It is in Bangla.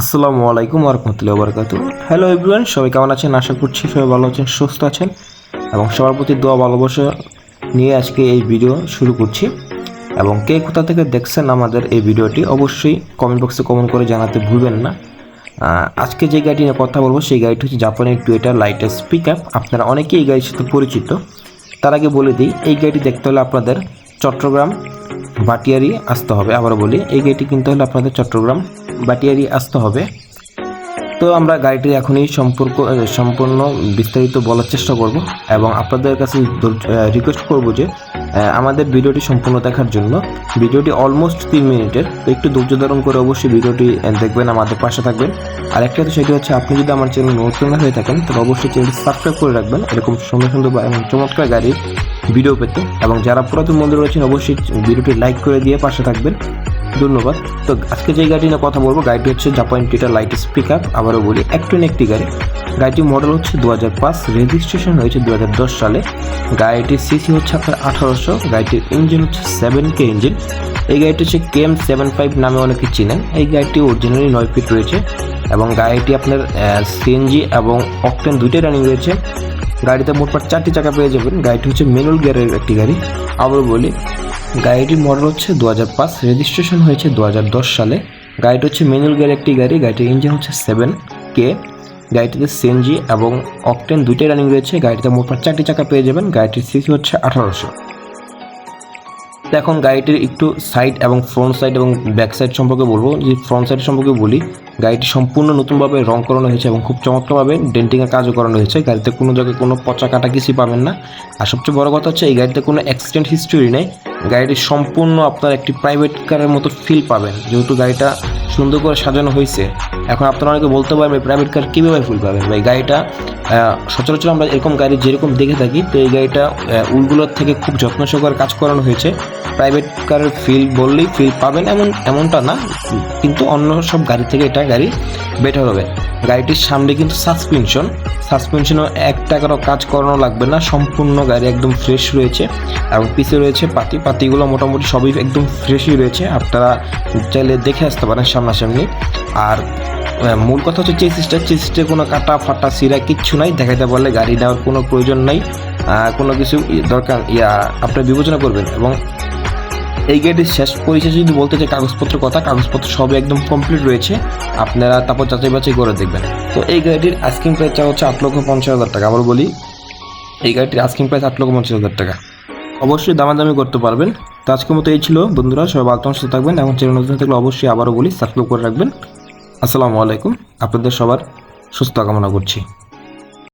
আসসালামু আলাইকুম রহমতুল্লাহ বরকাত হ্যালো এভরিওয়ান সবাই কেমন আছেন? আশা করছি সবাই ভালো আছেন, সুস্থ আছেন এবং সবার প্রতি দোয়া, ভালোবাসা নিয়ে আজকে এই ভিডিও শুরু করছি। এবং কে কোথা থেকে দেখছেন আমাদের এই ভিডিওটি, অবশ্যই কমেন্ট বক্সে কমেন্ট করে জানাতে ভুলবেন না। আজকে যে গাড়িটি নিয়ে কথা বলব, সেই গাড়িটি হচ্ছে জাপানের টুয়েটার লাইটের স্পিক আপ আপনারা অনেকেই এই গাড়ির সাথে পরিচিত। তার আগে বলে দিই, এই গাড়িটি দেখতে হলে আপনাদের চট্টগ্রাম বাটিয়ারি আসতে হবে। আবার বলি, এই গাড়িটি কিনতে হলে আপনাদের চট্টগ্রাম বাটিয়ারি আসতে হবে। তো আমরা গাড়িটির এখনই সম্পর্ক সম্পূর্ণ বিস্তারিত বলার চেষ্টা করব এবং আপনাদের কাছে রিকোয়েস্ট করব যে আমাদের ভিডিওটি সম্পূর্ণ দেখার জন্য। ভিডিওটি অলমোস্ট তিন মিনিটের, তো একটু ধৈর্য ধারণ করে অবশ্যই ভিডিওটি দেখবেন, আমাদের পাশে থাকবেন। আর একটা তো সেটি হচ্ছে, আপনি যদি আমার চ্যানেল নতুন হয়ে থাকেন, তাহলে অবশ্যই চ্যানেলটি সাবস্ক্রাইব করে রাখবেন। এরকম সুন্দর সুন্দর এবং চমৎকার গাড়ির ভিডিও পেতে। এবং যারা পুরাতন বন্ধু রয়েছেন, অবশ্যই ভিডিওটি লাইক করে দিয়ে পাশে থাকবেন। ধন্যবাদ। তো আজকে যে গাড়ি নিয়ে কথা বলব, গাড়িটি হচ্ছে জাপান টিটা লাইট স্পিক আপ আবারও বলি, একটু একটি গাড়ি। গাড়িটির মডেল হচ্ছে দু হাজার পাঁচ রেজিস্ট্রেশন হয়েছে দু হাজার দশ সালে। গাড়িটির সিসি হচ্ছে আপনার আঠারোশো, গাড়িটির ইঞ্জিন হচ্ছে সেভেন কে ইঞ্জিন এই গাড়িটি হচ্ছে কেএম সেভেন ফাইভ নামে অনেকে চিনেন। এই গাড়িটি অরিজিনালি নয় ফিট রয়েছে এবং গাড়িটি আপনার সিএনজি এবং অকটেন দুইটাই রানিং রয়েছে। গাড়িতে মোটমাট চারটি চাকা পেয়ে যাবেন। গাড়িটি হচ্ছে ম্যানুয়াল গিয়ারের একটি গাড়ি। আবার বলি, গাড়িটির মডেল হচ্ছে দু হাজার পাঁচ রেজিস্ট্রেশন হয়েছে দু হাজার দশ সালে। গাড়িটি হচ্ছে ম্যানুয়াল গিয়ার একটি গাড়ি, গাড়িটির ইঞ্জিন হচ্ছে সেভেন কে গাড়িটিতে সিএনজি এবং অকটেন দুইটাই রানিং রয়েছে। গাড়িতে মোটমাট চারটি চাকা পেয়ে যাবেন। গাড়িটির সিসি হচ্ছে আঠারোশো। তো এখন গাড়িটির একটু সাইড এবং ফ্রন্ট সাইড এবং ব্যাক সাইড সম্পর্কে বলব। যে ফ্রন্ট সাইড সম্পর্কে বলি, গাড়িটি সম্পূর্ণ নতুনভাবে রং করানো হয়েছে এবং খুব চমৎকারভাবে ডেন্টিংয়ের কাজও করানো হয়েছে। গাড়িতে কোনো জায়গায় কোনো পচা কাটা কিছুই পাবেন না। আর সবচেয়ে বড় কথা হচ্ছে, এই গাড়িতে কোনো অ্যাক্সিডেন্ট হিস্টোরি নেই। গাড়িটি সম্পূর্ণ আপনার একটি প্রাইভেট কারের মতো ফিল পাবেন, যেহেতু গাড়িটা সুন্দর করে সাজানো হয়েছে। এখন আপনারা অনেকে বলতে পারবেন প্রাইভেট কার কীভাবে ফিল পাবেন? ভাই, গাড়িটা সচরাচর আমরা এরকম গাড়ি যেরকম দেখে থাকি, তো এই গাড়িটা উলগুলোর থেকে খুব যত্ন সহকারে কাজ করানো হয়েছে। প্রাইভেট কারের ফিল বললেই ফিল পাবেন, এমন, এমনটা না, কিন্তু অন্য সব গাড়ি থেকে এটা গাড়ি বেটার হবে। গাড়িটির সামনে কিন্তু সাসপেনশন সাসপেনশনও এক টাকারও কাজ করানো লাগবে না, সম্পূর্ণ গাড়ি একদম ফ্রেশ রয়েছে, এবং পিছে রয়েছে পাতি, পাতিগুলো মোটামুটি সবই একদম ফ্রেশই রয়েছে, আপনারা চাইলে দেখে আসতে পারেন সামনাসামনি। আর মূল কথা হচ্ছে চেসিসটা চেসিসটা কোনো কাটা ফাটা সিরা কিচ্ছু নাই। দেখাতে পারলে গাড়ি নেওয়ার কোনো প্রয়োজন নাই। কোনো কিছু দরকার ইয়া আপনারা বিবেচনা করবেন। এবং এই গাড়িটির শেষ পরিচয় যদি বলতে চাই কাগজপত্রের কথা কাগজপত্র সবই একদম কমপ্লিট রয়েছে। আপনারা তারপর যাচাই বাছাই করে দেখবেন। তো এই গাড়িটির আস্কিং প্রাইস চা হচ্ছে আট লক্ষ পঞ্চাশ হাজার টাকা। আবার বলি এই গাড়িটির আস্কিং প্রাইস আট লক্ষ পঞ্চাশ হাজার টাকা। অবশ্যই দামাদামি করতে পারবেন। তো আজকের মতো এই ছিল। বন্ধুরা সবাই ভালো থাকুন, থাকবেন। এবং চ্যানেল নতুন থাকলে অবশ্যই আবারও বলি সাবস্ক্রাইব করে রাখবেন। আসসালামু আলাইকুম। আপনাদের সবার সুস্থ কামনা করছি।